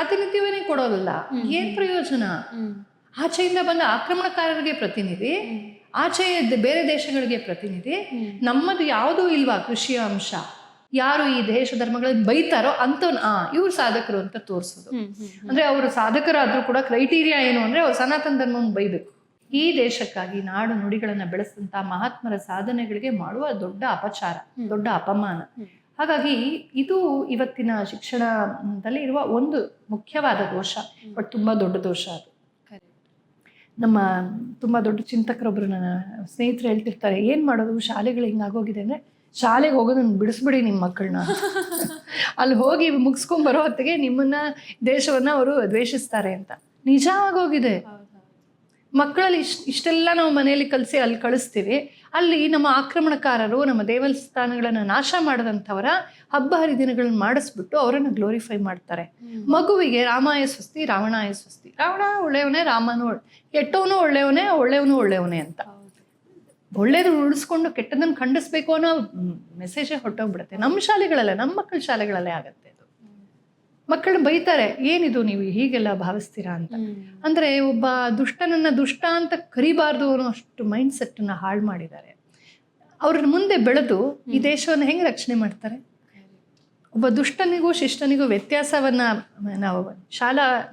ಪ್ರಾತಿನಿಧ್ಯವನ್ನೇ ಕೊಡೋದಲ್ಲ. ಏನ್ ಪ್ರಯೋಜನ? ಆಚೆಯಿಂದ ಬಂದ ಆಕ್ರಮಣಕಾರರಿಗೆ ಪ್ರತಿನಿಧಿ ಆಚೆ ಬೇರೆ ದೇಶಗಳಿಗೆ ಪ್ರತಿನಿಧಿ ನಮ್ಮದು ಯಾವುದೂ ಇಲ್ವಾ ಕೃಷಿಯ ಅಂಶ? ಯಾರು ಈ ದೇಶ ಧರ್ಮಗಳನ್ನ ಬೈತಾರೋ ಅಂತ ಇವ್ರು ಸಾಧಕರು ಅಂತ ತೋರಿಸೋದು. ಅಂದ್ರೆ ಅವರು ಸಾಧಕರಾದ್ರೂ ಕೂಡ ಕ್ರೈಟೀರಿಯಾ ಏನು ಅಂದ್ರೆ ಅವ್ರು ಸನಾತನ ಧರ್ಮವನ್ನು ಬೈಬೇಕು. ಈ ದೇಶಕ್ಕಾಗಿ ನಾಡು ನುಡಿಗಳನ್ನ ಬೆಳೆಸಿದಂತ ಮಹಾತ್ಮರ ಸಾಧನೆಗಳಿಗೆ ಮಾಡುವ ದೊಡ್ಡ ಅಪಚಾರ ದೊಡ್ಡ ಅಪಮಾನ. ಹಾಗಾಗಿ ಇದು ಇವತ್ತಿನ ಶಿಕ್ಷಣದಲ್ಲಿ ಇರುವ ಒಂದು ಮುಖ್ಯವಾದ ದೋಷ ಬಟ್ ತುಂಬಾ ದೊಡ್ಡ ದೋಷ ಅದು. ನಮ್ಮ ತುಂಬ ದೊಡ್ಡ ಚಿಂತಕರೊಬ್ರು ನನ್ನ ಸ್ನೇಹಿತರು ಹೇಳ್ತಿರ್ತಾರೆ ಏನು ಮಾಡೋದು? ಶಾಲೆಗಳು ಹಿಂಗಾಗೋಗಿದೆ ಅಂದರೆ ಶಾಲೆಗೆ ಹೋಗೋದನ್ನ ಬಿಡಿಸ್ಬಿಡಿ ನಿಮ್ಮ ಮಕ್ಕಳನ್ನ ಅಲ್ಲಿ ಹೋಗಿ ಮುಗಿಸ್ಕೊಂಡ್ ಬರೋ ಹೊತ್ತಿಗೆ ನಿಮ್ಮನ್ನ ದೇಶವನ್ನ ಅವರು ದ್ವೇಷಿಸ್ತಾರೆ ಅಂತ. ನಿಜ ಆಗೋಗಿದೆ. ಮಕ್ಕಳಲ್ಲಿ ಇಷ್ಟು ಇಷ್ಟೆಲ್ಲ ನಾವು ಮನೆಯಲ್ಲಿ ಕಲಿಸಿ ಅಲ್ಲಿ ಕಳಿಸ್ತೀವಿ. ಅಲ್ಲಿ ನಮ್ಮ ಆಕ್ರಮಣಕಾರರು ನಮ್ಮ ದೇವಸ್ಥಾನಗಳನ್ನು ನಾಶ ಮಾಡಿದಂಥವರ ಹಬ್ಬ ಹರಿದಿನಗಳನ್ನ ಮಾಡಿಸ್ಬಿಟ್ಟು ಅವರನ್ನು ಗ್ಲೋರಿಫೈ ಮಾಡ್ತಾರೆ. ಮಗುವಿಗೆ ರಾಮಾಯ ಸ್ವಸ್ತಿ ರಾವಣಾಯ ಸ್ವಸ್ತಿ. ರಾವಣ ಒಳ್ಳೆಯವನೇ ರಾಮನು ಕೆಟ್ಟವನು ಒಳ್ಳೆಯವನೇ ಒಳ್ಳೆಯವನು ಒಳ್ಳೆಯವನೇ ಅಂತ. ಒಳ್ಳೇದು ಉಳಿಸ್ಕೊಂಡು ಕೆಟ್ಟದನ್ನು ಖಂಡಿಸ್ಬೇಕು ಅನ್ನೋ ಮೆಸೇಜೇ ಹೊಟ್ಟೋಗ್ಬಿಡುತ್ತೆ ನಮ್ಮ ಶಾಲೆಗಳಲ್ಲೇ ನಮ್ಮ ಮಕ್ಕಳ ಶಾಲೆಗಳಲ್ಲೇ ಆಗತ್ತೆ. ಮಕ್ಕಳು ಬೈತಾರೆ ಏನಿದು ನೀವು ಹೀಗೆಲ್ಲ ಭಾವಿಸ್ತೀರಾ ಅಂತ? ಅಂದ್ರೆ ಒಬ್ಬ ದುಷ್ಟನನ್ನ ದುಷ್ಟ ಅಂತ ಕರಿಬಾರ್ದು ಅನ್ನೋ ಅಷ್ಟು ಮೈಂಡ್ ಸೆಟ್ಟನ್ನ ಹಾಳು ಮಾಡಿದ್ದಾರೆ. ಅವ್ರ ಮುಂದೆ ಬೆಳೆದು ಈ ದೇಶವನ್ನು ಹೆಂಗೆ ರಕ್ಷಣೆ ಮಾಡ್ತಾರೆ? ಒಬ್ಬ ದುಷ್ಟನಿಗೂ ಶಿಷ್ಟನಿಗೂ ವ್ಯತ್ಯಾಸವನ್ನ ನಾವು ಶಾಲಾ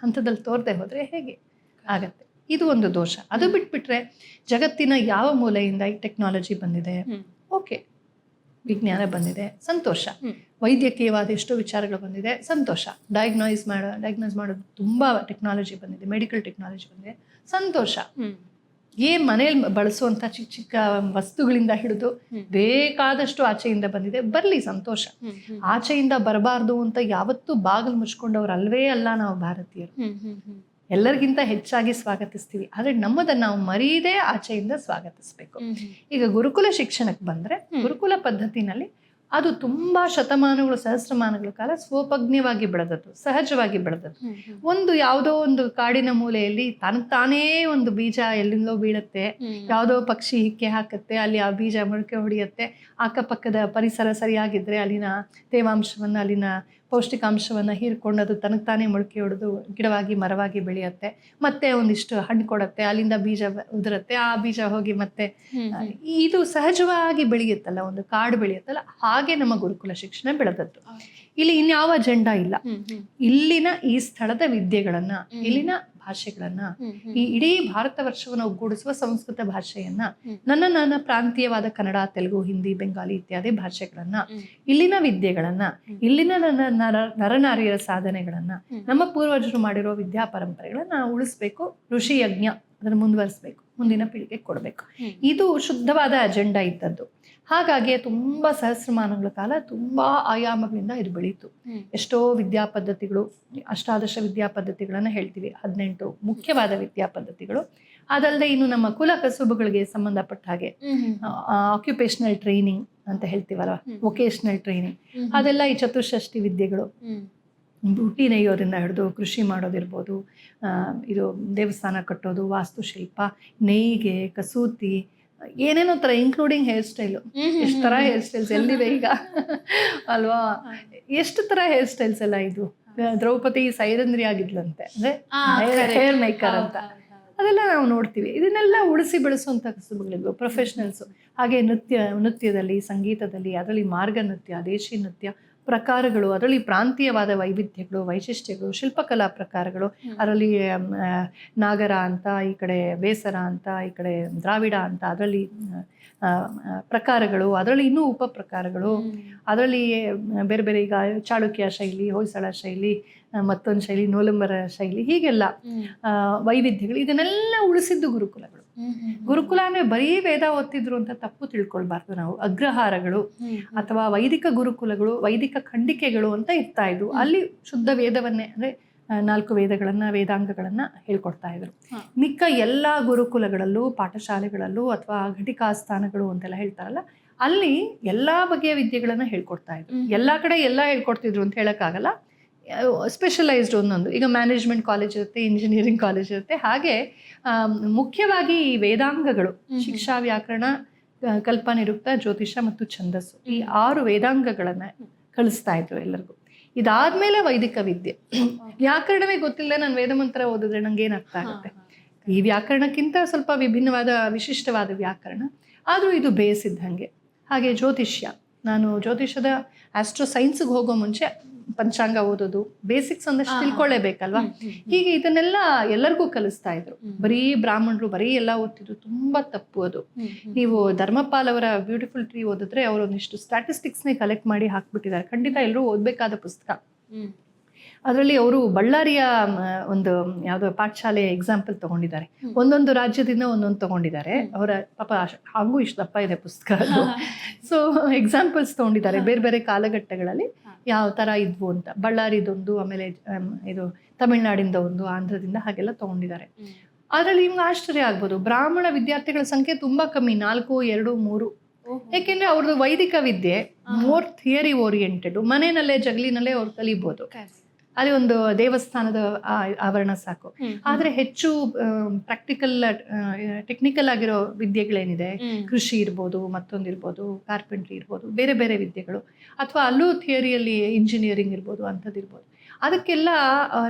ಹಂತದಲ್ಲಿ ತೋರದೆ ಹೋದ್ರೆ ಹೇಗೆ? ಆಗತ್ತೆ. ಇದು ಒಂದು ದೋಷ. ಅದು ಬಿಟ್ಬಿಟ್ರೆ ಜಗತ್ತಿನ ಯಾವ ಮೂಲೆಯಿಂದ ಈ ಟೆಕ್ನಾಲಜಿ ಬಂದಿದೆ? ಓಕೆ. ವಿಜ್ಞಾನ ಬಂದಿದೆ. ಸಂತೋಷ. ವೈದ್ಯಕೀಯವಾದ ಎಷ್ಟೋ ವಿಚಾರಗಳು ಬಂದಿದೆ. ಸಂತೋಷ. ಡಯಾಗ್ನೋಸ್ ಮಾಡೋ ಡಯಾಗ್ನೋಸ್ ಮಾಡೋದು ತುಂಬ ಟೆಕ್ನಾಲಜಿ ಬಂದಿದೆ. ಮೆಡಿಕಲ್ ಟೆಕ್ನಾಲಜಿ ಬಂದಿದೆ. ಸಂತೋಷ. ಏನ್ ಮನೇಲಿ ಬಳಸುವಂತ ಚಿಕ್ಕ ಚಿಕ್ಕ ವಸ್ತುಗಳಿಂದ ಹಿಡಿದು ಬೇಕಾದಷ್ಟು ಆಚೆಯಿಂದ ಬಂದಿದೆ. ಬರಲಿ ಸಂತೋಷ. ಆಚೆಯಿಂದ ಬರಬಾರ್ದು ಅಂತ ಯಾವತ್ತೂ ಬಾಗಿಲು ಮುಚ್ಕೊಂಡವ್ರು ಅಲ್ವೇ ಅಲ್ಲ ನಾವು ಭಾರತೀಯರು. ಎಲ್ಲರಿಗಿಂತ ಹೆಚ್ಚಾಗಿ ಸ್ವಾಗತಿಸ್ತೀವಿ. ಆದರೆ ನಮ್ಮದನ್ನ ನಾವು ಮರೀದೇ ಆಚೆಯಿಂದ ಸ್ವಾಗತಿಸ್ಬೇಕು. ಈಗ ಗುರುಕುಲ ಶಿಕ್ಷಣಕ್ಕೆ ಬಂದ್ರೆ ಗುರುಕುಲ ಪದ್ಧತಿನಲ್ಲಿ ಅದು ತುಂಬಾ ಶತಮಾನಗಳು ಸಹಸ್ರಮಾನಗಳ ಕಾಲ ಸ್ವೋಪಜ್ಞವಾಗಿ ಬೆಳೆದದ್ದು ಸಹಜವಾಗಿ ಬೆಳೆದದ್ದು. ಒಂದು ಯಾವುದೋ ಒಂದು ಕಾಡಿನ ಮೂಲೆಯಲ್ಲಿ ತಾನು ತಾನೇ ಒಂದು ಬೀಜ ಎಲ್ಲಿಂದಲೋ ಬೀಳುತ್ತೆ ಯಾವುದೋ ಪಕ್ಷಿ ಹಿಕ್ಕೆ ಹಾಕುತ್ತೆ ಅಲ್ಲಿ ಆ ಬೀಜ ಮೊಳಕೆ ಹೊಡೆಯುತ್ತೆ ಅಕ್ಕಪಕ್ಕದ ಪರಿಸರ ಸರಿಯಾಗಿದ್ರೆ ಅಲ್ಲಿನ ತೇವಾಂಶವನ್ನ ಅಲ್ಲಿನ ಪೌಷ್ಟಿಕಾಂಶವನ್ನ ಹೀರ್ಕೊಂಡು ಅದು ತನಗೆ ತಾನೇ ಮೊಳಕೆ ಹೊಡೆದು ಗಿಡವಾಗಿ ಮರವಾಗಿ ಬೆಳೆಯುತ್ತೆ. ಮತ್ತೆ ಒಂದಿಷ್ಟು ಹಣ್ಣು ಕೊಡುತ್ತೆ ಅಲ್ಲಿಂದ ಬೀಜ ಉದುರುತ್ತೆ ಆ ಬೀಜ ಹೋಗಿ ಮತ್ತೆ ಇದು ಸಹಜವಾಗಿ ಬೆಳೆಯುತ್ತಲ್ಲ ಒಂದು ಕಾಡು ಬೆಳೆಯುತ್ತಲ್ಲ ಹಾಗೆ ನಮ್ಮ ಗುರುಕುಲ ಶಿಕ್ಷಣ ಬೆಳೆದದ್ದು. ಇಲ್ಲಿ ಇನ್ಯಾವ ಅಜೆಂಡಾ ಇಲ್ಲ. ಇಲ್ಲಿನ ಈ ಸ್ಥಳದ ವಿದ್ಯೆಗಳನ್ನ ಇಲ್ಲಿನ ಭಾಷೆಗಳನ್ನ ಈ ಇಡೀ ಭಾರತ ವರ್ಷವನ್ನು ಒಗ್ಗೂಡಿಸುವ ಸಂಸ್ಕೃತ ಭಾಷೆಯನ್ನ ನನ್ನ ನನ್ನ ಪ್ರಾಂತೀಯವಾದ ಕನ್ನಡ ತೆಲುಗು ಹಿಂದಿ ಬೆಂಗಾಲಿ ಇತ್ಯಾದಿ ಭಾಷೆಗಳನ್ನ ಇಲ್ಲಿನ ವಿದ್ಯೆಗಳನ್ನ ಇಲ್ಲಿನ ನನ್ನ ನರ ನರನಾರಿಯರ ಸಾಧನೆಗಳನ್ನ ನಮ್ಮ ಪೂರ್ವಜರು ಮಾಡಿರೋ ವಿದ್ಯಾ ಪರಂಪರೆಗಳನ್ನ ನಾವು ಉಳಿಸ್ಬೇಕು ಋಷಿ ಯಜ್ಞ ಅದನ್ನು ಮುಂದುವರಿಸ್ಬೇಕು ಮುಂದಿನ ಪೀಳಿಗೆಗೆ ಕೊಡಬೇಕು. ಇದು ಶುದ್ಧವಾದ ಅಜೆಂಡಾ ಇದ್ದದ್ದು. ಹಾಗಾಗಿ ತುಂಬಾ ಸಹಸ್ರಮಾನಗಳ ಕಾಲ ತುಂಬಾ ಆಯಾಮಗಳಿಂದ ಇದು ಬೆಳೀತು. ಎಷ್ಟೋ ವಿದ್ಯಾ ಪದ್ಧತಿಗಳು ಅಷ್ಟಾದಶ ವಿದ್ಯಾ ಪದ್ಧತಿಗಳನ್ನ ಹೇಳ್ತೀವಿ. ಹದಿನೆಂಟು ಮುಖ್ಯವಾದ ವಿದ್ಯಾ ಪದ್ಧತಿಗಳು. ಅದಲ್ಲದೆ ಇನ್ನು ನಮ್ಮ ಕುಲ ಕಸುಬುಗಳಿಗೆ ಸಂಬಂಧಪಟ್ಟ ಹಾಗೆ ಆಕ್ಯುಪೇಷನಲ್ ಟ್ರೈನಿಂಗ್ ಅಂತ ಹೇಳ್ತೀವಲ್ಲ ವೊಕೇಶನಲ್ ಟ್ರೈನಿಂಗ್ ಅದೆಲ್ಲ ಈ ಚತುರ್ಷಷ್ಟಿ ವಿದ್ಯೆಗಳು. ಬುಟ್ಟಿ ನೇಯೋದ್ರಿಂದ ಹಿಡಿದು ಕೃಷಿ ಮಾಡೋದಿರ್ಬೋದು ಇದು ದೇವಸ್ಥಾನ ಕಟ್ಟೋದು ವಾಸ್ತುಶಿಲ್ಪ ನೇಯ್ಗೆ ಕಸೂತಿ ಏನೇನೋ ಥರ ಇನ್ಕ್ಲೂಡಿಂಗ್ ಹೇರ್ ಸ್ಟೈಲು ಎಷ್ಟು ಥರ ಹೇರ್ ಸ್ಟೈಲ್ಸ್ ಎಲ್ಲಿದೆ ಈಗ? ಅಲ್ವಾ? ಎಷ್ಟು ಥರ ಹೇರ್ ಸ್ಟೈಲ್ಸ್ ಎಲ್ಲ ಇದು? ದ್ರೌಪದಿ ಸೈರಂದ್ರಿ ಆಗಿದ್ಲಂತೆ ಅಂದರೆ ಹೇರ್ ಮೇಕರ್ ಅಂತ. ಅದೆಲ್ಲ ನಾವು ನೋಡ್ತೀವಿ. ಇದನ್ನೆಲ್ಲ ಉಳಿಸಿ ಬೆಳೆಸುವಂಥ ಕಸುಬುಗಳಿದ್ವು ಪ್ರೊಫೆಷ್ನಲ್ಸು ಹಾಗೆ ನೃತ್ಯ ನೃತ್ಯದಲ್ಲಿ ಸಂಗೀತದಲ್ಲಿ ಅದರಲ್ಲಿ ಮಾರ್ಗ ನೃತ್ಯ ದೇಶಿ ನೃತ್ಯ ಪ್ರಕಾರಗಳು ಅದರಲ್ಲಿ ಪ್ರಾಂತೀಯವಾದ ವೈವಿಧ್ಯಗಳು ವೈಶಿಷ್ಟ್ಯಗಳು ಶಿಲ್ಪಕಲಾ ಪ್ರಕಾರಗಳು ಅದರಲ್ಲಿ ನಾಗರ ಅಂತ ಈ ಕಡೆ ಬೇಸರ ಅಂತ ಈ ಕಡೆ ದ್ರಾವಿಡ ಅಂತ ಅದರಲ್ಲಿ ಪ್ರಕಾರಗಳು ಅದರಲ್ಲಿ ಇನ್ನೂ ಉಪ ಪ್ರಕಾರಗಳು. ಅದರಲ್ಲಿ ಬೇರೆ ಬೇರೆ ಈಗ ಚಾಳುಕ್ಯ ಶೈಲಿ ಹೊಯ್ಸಳ ಶೈಲಿ ಮತ್ತೊಂದು ಶೈಲಿ ನೋಲಂಬರ ಶೈಲಿ ಹೀಗೆಲ್ಲ ವೈವಿಧ್ಯಗಳು ಇದನ್ನೆಲ್ಲ ಉಳಿಸಿದ್ದು ಗುರುಕುಲಗಳು. ಗುರುಕುಲ ಅಂದ್ರೆ ಬರೀ ವೇದ ಓದ್ತಿದ್ರು ಅಂತ ತಪ್ಪು ತಿಳ್ಕೊಳ್ಬಾರ್ದು ನಾವು. ಅಗ್ರಹಾರಗಳು ಅಥವಾ ವೈದಿಕ ಗುರುಕುಲಗಳು ವೈದಿಕ ಖಂಡಿಕೆಗಳು ಅಂತ ಇರ್ತಾ ಇದ್ವು ಅಲ್ಲಿ ಶುದ್ಧ ವೇದವನ್ನೇ ಅಂದ್ರೆ ನಾಲ್ಕು ವೇದಗಳನ್ನ ವೇದಾಂಗಗಳನ್ನ ಹೇಳ್ಕೊಡ್ತಾ ಇದ್ರು. ಮಿಕ್ಕ ಎಲ್ಲ ಗುರುಕುಲಗಳಲ್ಲೂ ಪಾಠಶಾಲೆಗಳಲ್ಲೂ ಅಥವಾ ಘಟಿಕಾ ಸ್ಥಾನಗಳು ಅಂತೆಲ್ಲ ಹೇಳ್ತಾರಲ್ಲ ಅಲ್ಲಿ ಎಲ್ಲಾ ಬಗೆಯ ವಿದ್ಯೆಗಳನ್ನ ಹೇಳ್ಕೊಡ್ತಾ ಇದ್ರು. ಎಲ್ಲಾ ಕಡೆ ಎಲ್ಲ ಹೇಳ್ಕೊಡ್ತಿದ್ರು ಅಂತ ಹೇಳಕ್ಕಾಗಲ್ಲ. ಸ್ಪೆಷಲೈಸ್ಡ್ ಒಂದೊಂದು. ಈಗ ಮ್ಯಾನೇಜ್ಮೆಂಟ್ ಕಾಲೇಜ್ ಇರುತ್ತೆ ಇಂಜಿನಿಯರಿಂಗ್ ಕಾಲೇಜ್ ಇರುತ್ತೆ. ಹಾಗೆ ಮುಖ್ಯವಾಗಿ ಈ ವೇದಾಂಗಗಳು ಶಿಕ್ಷಾ ವ್ಯಾಕರಣ ಕಲ್ಪನಿರುಕ್ತ ಜ್ಯೋತಿಷ ಮತ್ತು ಛಂದಸ್ಸು. ಈ ಆರು ವೇದಾಂಗಗಳನ್ನು ಕಳಿಸ್ತಾ ಇದ್ರು ಎಲ್ಲರಿಗೂ. ಇದಾದ್ಮೇಲೆ ವೈದಿಕ ವಿದ್ಯೆ. ವ್ಯಾಕರಣವೇ ಗೊತ್ತಿಲ್ಲದೆ ನಾನು ವೇದ ಮಂತ್ರ ಓದಿದ್ರೆ ನಂಗೆ ಏನು ಅರ್ಥ ಆಗುತ್ತೆ. ಈ ವ್ಯಾಕರಣಕ್ಕಿಂತ ಸ್ವಲ್ಪ ವಿಭಿನ್ನವಾದ ವಿಶಿಷ್ಟವಾದ ವ್ಯಾಕರಣ. ಆದರೂ ಇದು ಬೇಯಿಸಿದ್ದಂಗೆ ಹಾಗೆ ಜ್ಯೋತಿಷ್ಯ. ನಾನು ಜ್ಯೋತಿಷ್ಯದ ಆಸ್ಟ್ರೋ ಸೈನ್ಸ್ಗೆ ಹೋಗೋ ಮುಂಚೆ ಪಂಚಾಂಗ ಓದೋದು ಬೇಸಿಕ್ಸ್ ಒಂದಷ್ಟು ತಿಳ್ಕೊಳ್ಳೇಬೇಕಲ್ವಾ ಹೀಗೆ ಇದನ್ನೆಲ್ಲ ಎಲ್ಲರಿಗೂ ಕಲಿಸ್ತಾ ಇದ್ರು. ಬರೀ ಬ್ರಾಹ್ಮಣರು ಬರೀ ಎಲ್ಲ ಓದ್ತಿದ್ರು ತುಂಬಾ ತಪ್ಪು ಅದು. ನೀವು ಧರ್ಮಪಾಲ್ ಅವರ ಬ್ಯೂಟಿಫುಲ್ ಟ್ರೀ ಓದಿದ್ರೆ ಅವರು ಒಂದಿಷ್ಟು ಸ್ಟ್ಯಾಟಿಸ್ಟಿಕ್ಸ್ನೇ ಕಲೆಕ್ಟ್ ಮಾಡಿ ಹಾಕ್ಬಿಟ್ಟಿದ್ದಾರೆ. ಖಂಡಿತ ಎಲ್ಲರೂ ಓದ್ಬೇಕಾದ ಪುಸ್ತಕ. ಅದರಲ್ಲಿ ಅವರು ಬಳ್ಳಾರಿಯ ಒಂದು ಯಾವುದೋ ಪಾಠಶಾಲೆ ಎಕ್ಸಾಂಪಲ್ ತಗೊಂಡಿದ್ದಾರೆ. ಒಂದೊಂದು ರಾಜ್ಯದಿಂದ ಒಂದೊಂದು ತಗೊಂಡಿದ್ದಾರೆ. ಅವರ ಪಾಪ ಹಾಗೂ ಇಷ್ಟು ದಪ್ಪ ಇದೆ ಪುಸ್ತಕ ಅದು. ಸೊ ಎಕ್ಸಾಂಪಲ್ಸ್ ತಗೊಂಡಿದ್ದಾರೆ ಬೇರೆ ಬೇರೆ ಕಾಲಘಟ್ಟಗಳಲ್ಲಿ. ಯಾವ ಥರ ಇದ್ವು ಅಂತ. ಬಳ್ಳಾರಿದೊಂದು ಆಮೇಲೆ ಇದು ತಮಿಳ್ನಾಡಿಂದ ಒಂದು ಆಂಧ್ರದಿಂದ ಹಾಗೆಲ್ಲ ತಗೊಂಡಿದ್ದಾರೆ. ಅದರಲ್ಲಿ ನಿಮ್ಗೆ ಆಶ್ಚರ್ಯ ಆಗ್ಬೋದು. ಬ್ರಾಹ್ಮಣ ವಿದ್ಯಾರ್ಥಿಗಳ ಸಂಖ್ಯೆ ತುಂಬಾ ಕಮ್ಮಿ ನಾಲ್ಕು ಎರಡು ಮೂರು. ಯಾಕೆಂದ್ರೆ ಅವ್ರದ್ದು ವೈದಿಕ ವಿದ್ಯೆ ಮೋರ್ ಥಿಯರಿ ಓರಿಯೆಂಟೆಡ್ ಮನೆಯಲ್ಲೇ ಜಗಲಿನಲ್ಲೇ ಅವ್ರು ಕಲಿಬೋದು. ಅಲ್ಲಿ ಒಂದು ದೇವಸ್ಥಾನದ ಆ- ಆವರಣ ಸಾಕು. ಆದ್ರೆ ಹೆಚ್ಚು ಪ್ರಾಕ್ಟಿಕಲ್ ಟೆಕ್ನಿಕಲ್ ಆಗಿರೋ ವಿದ್ಯೆಗಳೇನಿದೆ? ಕೃಷಿ ಇರ್ಬೋದು ಮತ್ತೊಂದಿರ್ಬೋದು ಕಾರ್ಪೆಂಟ್ರಿ ಇರ್ಬೋದು ಬೇರೆ ಬೇರೆ ವಿದ್ಯೆಗಳು. ಅಥವಾ ಅಲ್ಲೂ ಥಿಯರಿಯಲ್ಲಿ ಇಂಜಿನಿಯರಿಂಗ್ ಇರ್ಬೋದು ಅಂಥದ್ದು ಇರ್ಬೋದು. ಅದಕ್ಕೆಲ್ಲ